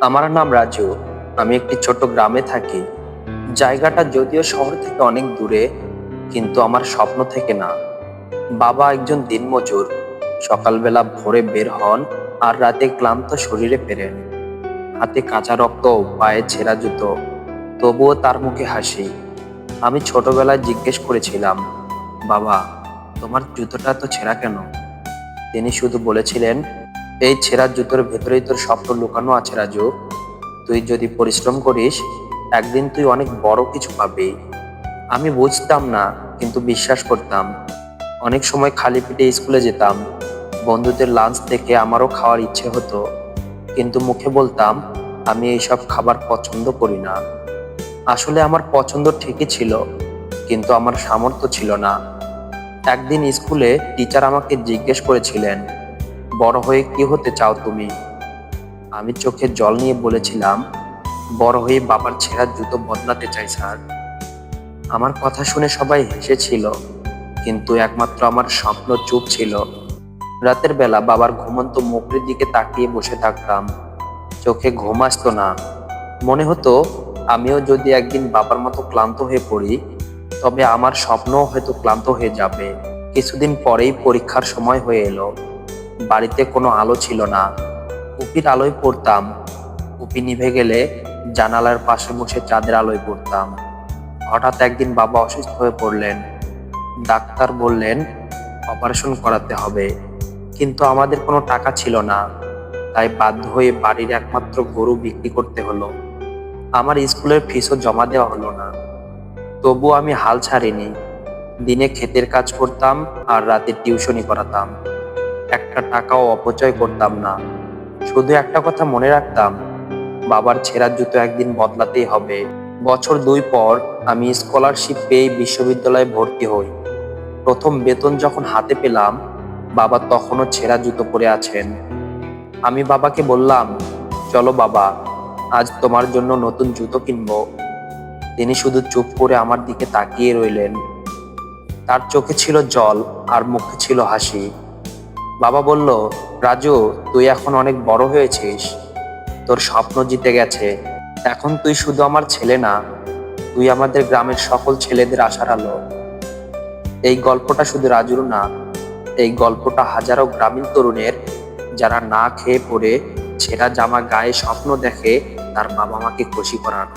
আমার নাম রাজু। আমি একটি ছোট গ্রামে থাকি। জায়গাটা যদিও শহর থেকে অনেক দূরে, কিন্তু আমার স্বপ্ন থেকে না। বাবা একজন দিনমজুর। সকালবেলা ভোরে বের হন আর রাতে ক্লান্ত শরীরে ফেরেন। হাতে কাঁচা রক্ত, পায়ে ছেঁড়া জুতো। তবুও তার মুখে হাসি। আমি ছোটবেলায় জিজ্ঞেস করেছিলাম, বাবা, তোমার জুতোটা তো ছেঁড়া কেন? তিনি শুধু বলেছিলেন এই ছেঁড়া জুতোর ভেতরেই তোর স্বপ্ন লুকানো আছে, রাজু। তুই যদি পরিশ্রম করিস, একদিন তুই অনেক বড় কিছু পাবি। আমি বুঝতাম না, কিন্তু বিশ্বাস করতাম। অনেক সময় খালি পেটে স্কুলে যেতাম। বন্ধুদের লাঞ্চ থেকে আমারও খাওয়ার ইচ্ছে হতো। কিন্তু মুখে বলতাম, আমি এইসব খাবার পছন্দ করি না। আসলে আমার পছন্দ ঠিকই ছিল, কিন্তু আমার সামর্থ্য ছিল না। একদিন স্কুলে টিচার আমাকে জিজ্ঞেস করেছিলেন বড় হয়ে কি হতে চাও তুমি? আমি চোখে জল নিয়ে বলেছিলাম, বড় হয়ে বাবার ছেঁড়া জুতো বদলাতে চাই, স্যার। আমার কথা শুনে সবাই হেসেছিল, কিন্তু একমাত্র আমার স্বপ্ন চুপ ছিল। রাতের বেলা বাবার ঘুমন্ত মুখের দিকে তাকিয়ে বসে থাকতাম। চোখে ঘুম আসতো না। মনে হতো, আমিও যদি একদিন বাবার মতো ক্লান্ত হয়ে পড়ি, তবে আমার স্বপ্নও হয়তো ক্লান্ত হয়ে যাবে। কিছুদিন পরেই পরীক্ষার সময় হয়ে এলো। বাড়িতে কোনো আলো ছিল না। কুপির আলোয় পড়তাম। কুপি নিভে গেলে জানালার পাশে বসে চাঁদের আলোয় পড়তাম। হঠাৎ একদিন বাবা অসুস্থ হয়ে পড়লেন। ডাক্তার বললেন, অপারেশন করাতে হবে। কিন্তু আমাদের কোনো টাকা ছিল না। তাই বাধ্য হয়ে বাড়ির একমাত্র গরু বিক্রি করতে হলো। আমার স্কুলের ফিসও জমা দেওয়া হলো না। তবু আমি হাল ছাড়িনি। দিনে ক্ষেতের কাজ করতাম আর রাতে টিউশনি করাতাম একটা টাকাও অপচয় করতাম না। শুধু একটা কথা মনে রাখতাম, বাবার ছেঁড়ার জুতো একদিন বদলাতেই হবে। বছর দুই পর আমি স্কলারশিপ পেয়ে বিশ্ববিদ্যালয়ে ভর্তি হই। প্রথম বেতন যখন হাতে পেলাম, বাবা তখনও ছেঁড়া জুতো পরে আছেন। আমি বাবাকে বললাম, চলো বাবা, আজ তোমার জন্য নতুন জুতো কিনবো। তিনি শুধু চুপ করে আমার দিকে তাকিয়ে রইলেন। তার চোখে ছিল জল আর মুখে ছিল হাসি। বাবা বলল, রাজু, তুই এখন অনেক বড় হয়েছিস। তোর স্বপ্ন জিতে গেছে। এখন তুই শুধু আমার ছেলে না, তুই আমাদের গ্রামের সকল ছেলেদের আশার আলো। এই গল্পটা শুধু রাজুর না, এই গল্পটা হাজারো গ্রামীণ তরুণের যারা না খেয়ে পড়ে ছেঁড়া জামা গায়ে স্বপ্ন দেখে তার বাবা মাকে খুশি করানো।